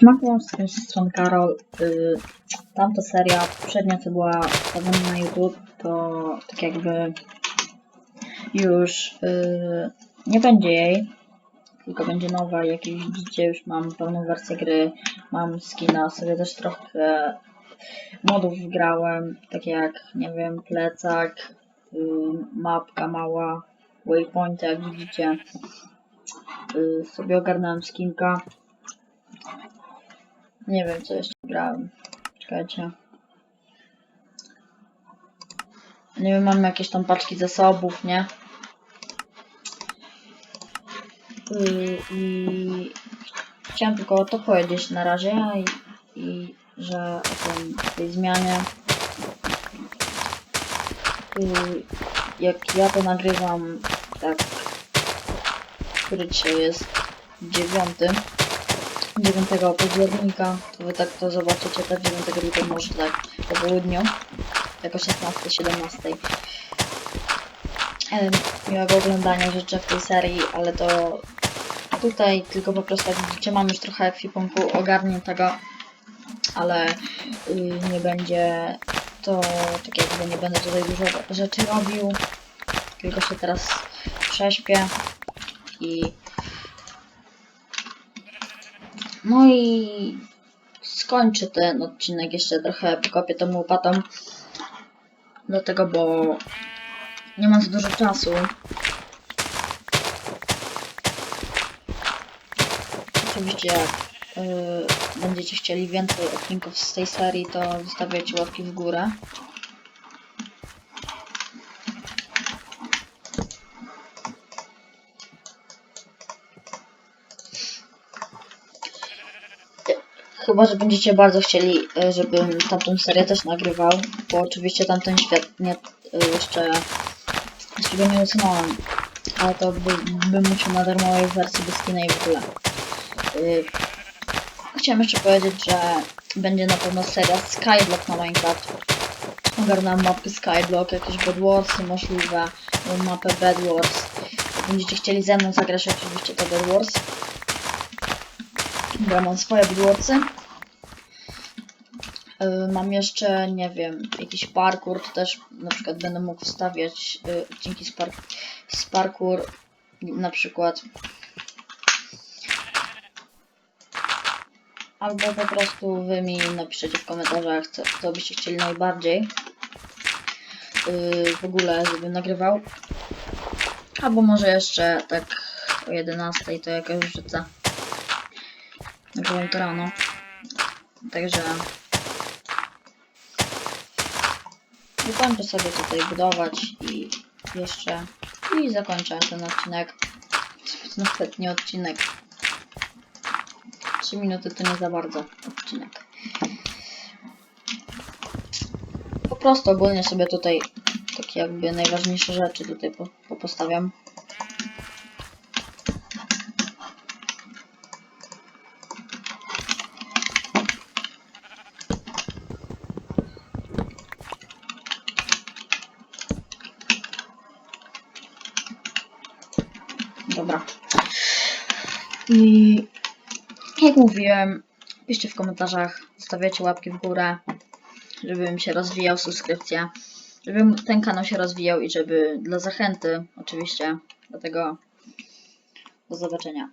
Siemanko, z tej strony Karol. Y, tamta seria, poprzednia co była na YouTube, to tak jakby już y, nie będzie jej, tylko będzie nowa. Jak już widzicie, już mam pełną wersję gry, mam skina, sobie też trochę modów wgrałem, takie jak, nie wiem, plecak, y, mapka mała, waypointy, jak widzicie. Y, sobie ogarnąłem skinka. Nie wiem, co jeszcze grałem. Czekajcie. Nie wiem, mam jakieś tam paczki zasobów, nie? Yy, I chciałem tylko to powiedzieć na razie i, i że o tej zmianie. Yy, jak ja to nagrywam, tak, który dzisiaj jest dziewiąty. 9 października, to wy tak to zobaczycie też 9 lutego może tak po południu, jako 16-17. Miłego oglądania życzę w tej serii, ale to tutaj tylko po prostu jak widzicie mam już trochę ekwipunku ogarniętego, ale y, nie będzie to tak jakby nie będę tutaj dużo rzeczy robił, tylko się teraz prześpię i no i skończę ten odcinek jeszcze trochę pokopię tą łopatą. Dlatego, bo nie mam za dużo czasu. Oczywiście jak y, będziecie chcieli więcej odcinków z tej serii, to zostawiajcie łapki w górę. Chyba, że będziecie bardzo chcieli, y, żebym tamtą serię też nagrywał, bo oczywiście tamten świat nie, y, jeszcze, jeszcze go nie usunąłem, ale to by, bym musiał na darmowej wersji bez kina i w ogóle. Y, Chciałem jeszcze powiedzieć, że będzie na pewno seria Skyblock na Minecraft. Ogarnąłem mapkę Skyblock, jakieś Bedwarsy możliwe, mapę Bedwars. Będziecie chcieli ze mną zagrać oczywiście to Bedwars. Mam swoje Bedwarsy. Y, Mam jeszcze, nie wiem, jakiś parkour, to też na przykład będę mógł wstawiać y, odcinki z, par z parkour, na przykład. Albo po prostu wy mi napiszecie w komentarzach, co, co byście chcieli najbardziej. y, w ogóle, żebym nagrywał. Albo może jeszcze tak o 11 to jakoś wrzucę. Nagrywam to rano. Także Wykończę sobie tutaj budować i jeszcze i zakończę ten odcinek. Nie odcinek. 3 minuty to nie za bardzo odcinek. Po prostu ogólnie sobie tutaj takie jakby najważniejsze rzeczy tutaj po, po Dobra. I jak mówiłem, piszcie w komentarzach, zostawiacie łapki w górę, żebym się rozwijał, subskrypcję, żeby ten kanał się rozwijał i żeby dla zachęty oczywiście. Dlatego do zobaczenia.